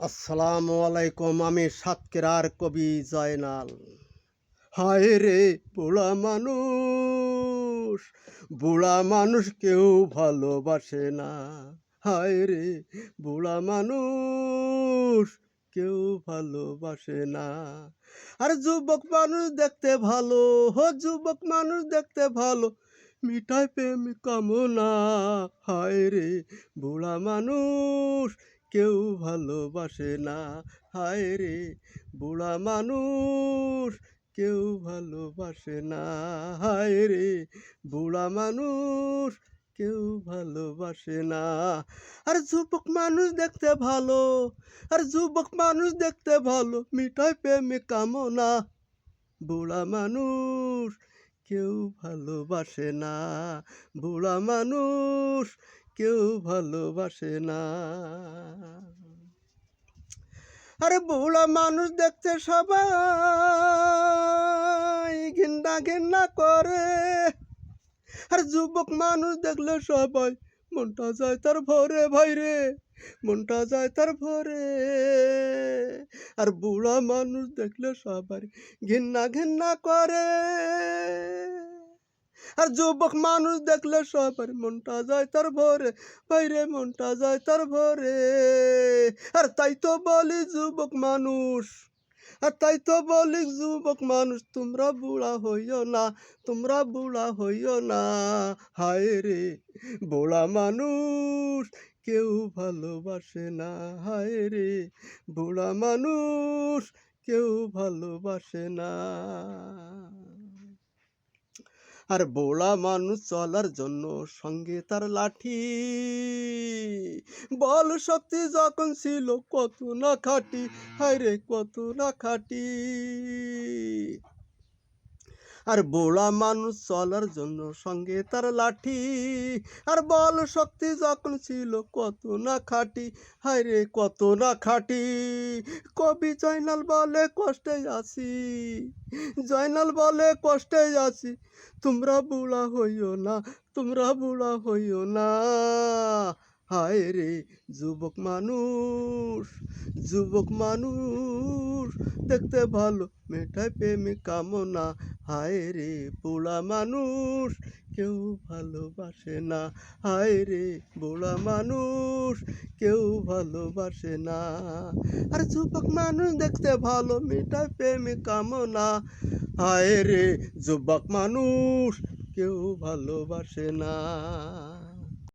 আসসালামু আলাইকুম, আমি সাতকেরার কবি জয়নাল। হায় রে বুড়া মানুষ বুড়া মানুষ কেউ ভালোবাসে না। হায় রে বুড়া মানুষ, কেউ ভালোবাসে না। আর যুবক মানুষ দেখতে ভালো, হো যুবক মানুষ দেখতে ভালো, মিঠাই প্রেম কামনা। হায় রে বুড়া মানুষ কেউ ভালোবাসে না। হায় রে, বুড়া মানুষ, কেউ ভালোবাসে না। হায় রে, বুড়া মানুষ, কেউ ভালোবাসে না। আর যুবক মানুষ দেখতে ভালো, আর যুবক মানুষ দেখতে ভালো, মিঠাই প্রেমে কামনা। বুড়া মানুষ, কেউ ভালোবাসে না। বুড়া মানুষ কেউ ভালোবাসে না। আরে বুড়া মানুষ দেখতে সবাই ঘিন্না ঘিন্না করে। আর যুবক মানুষ দেখলে সবাই মনটা যায় তার ভরে ভাই রে মনটা যায় তার ভরে। আর বুড়া মানুষ দেখলে সবাই ঘিন্না ঘিন্না করে। আর যুবক মানুষ দেখলে সবার মনটা যায় তার ভরে, বাইরে মনটা যায় তার ভরে। আর তাই তো বলি যুবক মানুষ, আর তাই তো বলি যুবক মানুষ, তোমরা বুড়া হইও না, তোমরা বুড়া হইও না। হায় রে বুড়া মানুষ, কেউ ভালোবাসে না। হায় রে বুড়া মানুষ, কেউ ভালোবাসে না। আর বোলা মানুষ চলার জন্য সঙ্গে তার লাঠি। বল শক্তি যখন ছিল কত না খাটি হায় রে কত না খাটি। আর বোড়া মানুষ চলার জন্য সঙ্গে তার লাঠি। আর বল শক্তি যখন ছিল কত না খাটি, হায় রে কত না খাটি। কবি জয়নাল বলে কষ্টে আছি। জয়নাল বলে কষ্টে আছি। তোমরা বুড়া হইও না, তোমরা বুড়া হইও না। হায় রে যুবক মানুষ যুবক মানুষ, দেখতে ভালো, মেটায় প্রেমে কামনা। হায় রে বুড়া মানুষ, কেউ ভালোবাসে না। হায় রে বুড়া মানুষ, কেউ ভালোবাসে না। আর যুবক মানুষ, দেখতে ভালো, মেটায় প্রেমে কামনা। হায় রে যুবক মানুষ, কেউ ভালোবাসে না।